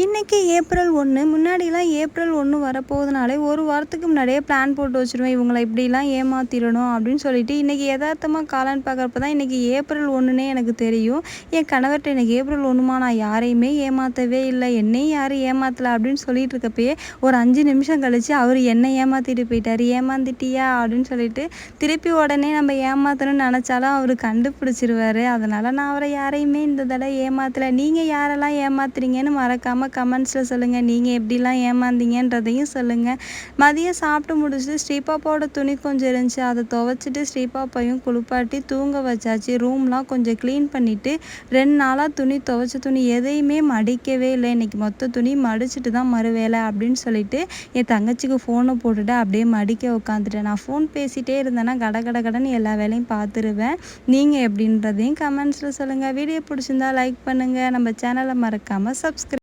இன்றைக்கி ஏப்ரல் ஒன்று முன்னாடிலாம் ஏப்ரல் ஒன்று வரப்போகுதுனாலே ஒரு வாரத்துக்கு முன்னாடியே பிளான் போட்டு வச்சுருவேன். இவங்களை இப்படிலாம் ஏமாற்றிடணும் அப்படின்னு சொல்லிட்டு இன்றைக்கி யதார்த்தமாக காலான்னு பார்க்குறப்ப தான் இன்றைக்கி ஏப்ரல் ஒன்றுனே எனக்கு தெரியும். என் கணவர்கிட்ட எனக்கு ஏப்ரல் ஒன்றுமா நான் யாரையுமே ஏமாற்றவே இல்லை. என்னையும் யாரும் ஏமாற்றலை அப்படின்னு சொல்லிட்டு இருக்கப்பயே ஒரு அஞ்சு நிமிஷம் கழித்து அவர் என்னை ஏமாற்றிட்டு போயிட்டார். ஏமாந்துட்டியா? அப்படின்னு சொல்லிட்டு திருப்பி உடனே நம்ம ஏமாற்றணும்னு நினச்சாலும் அவர் கண்டுபிடிச்சிருவார். அதனால் நான் அவரை யாரையுமே இந்த தடவை ஏமாற்றலை நீங்கள் யாரெல்லாம் ஏமாத்துறீங்கன்னு மறக்காமல் மறக்காமல் கமெண்ட்ஸில் சொல்லுங்கள் நீங்கள் எப்படிலாம் ஏமாந்தீங்கன்றதையும் சொல்லுங்கள் மதியம் சாப்பிட்டு முடிச்சுட்டு ஸ்ரீபாப்பாவோட துணி கொஞ்சம் இருந்துச்சு. அதை துவைச்சிட்டு ஸ்ரீபாப்பையும் குளிப்பாட்டி தூங்க வச்சாச்சு. ரூம்லாம் கொஞ்சம் க்ளீன் பண்ணிவிட்டு ரெண்டு நாளாக துணி துவைச்ச துணி எதையுமே மடிக்கவே இல்லை. இன்றைக்கி மொத்த துணி மடிச்சுட்டு தான் மறு வேலை அப்படின்னு சொல்லிட்டு என் தங்கச்சிக்கு ஃபோனை போட்டுட்டு அப்படியே மடிக்க உட்காந்துட்டேன் நான் ஃபோன் பேசிகிட்டே இருந்தேன்னா கட கட கடன்னு எல்லா வேலையும் பார்த்துருவேன். நீங்கள் எப்படின்றதையும் கமெண்ட்ஸில் சொல்லுங்கள் வீடியோ பிடிச்சிருந்தா லைக் பண்ணுங்கள் நம்ம சேனலை மறக்காமல் சப்ஸ்கிரைப்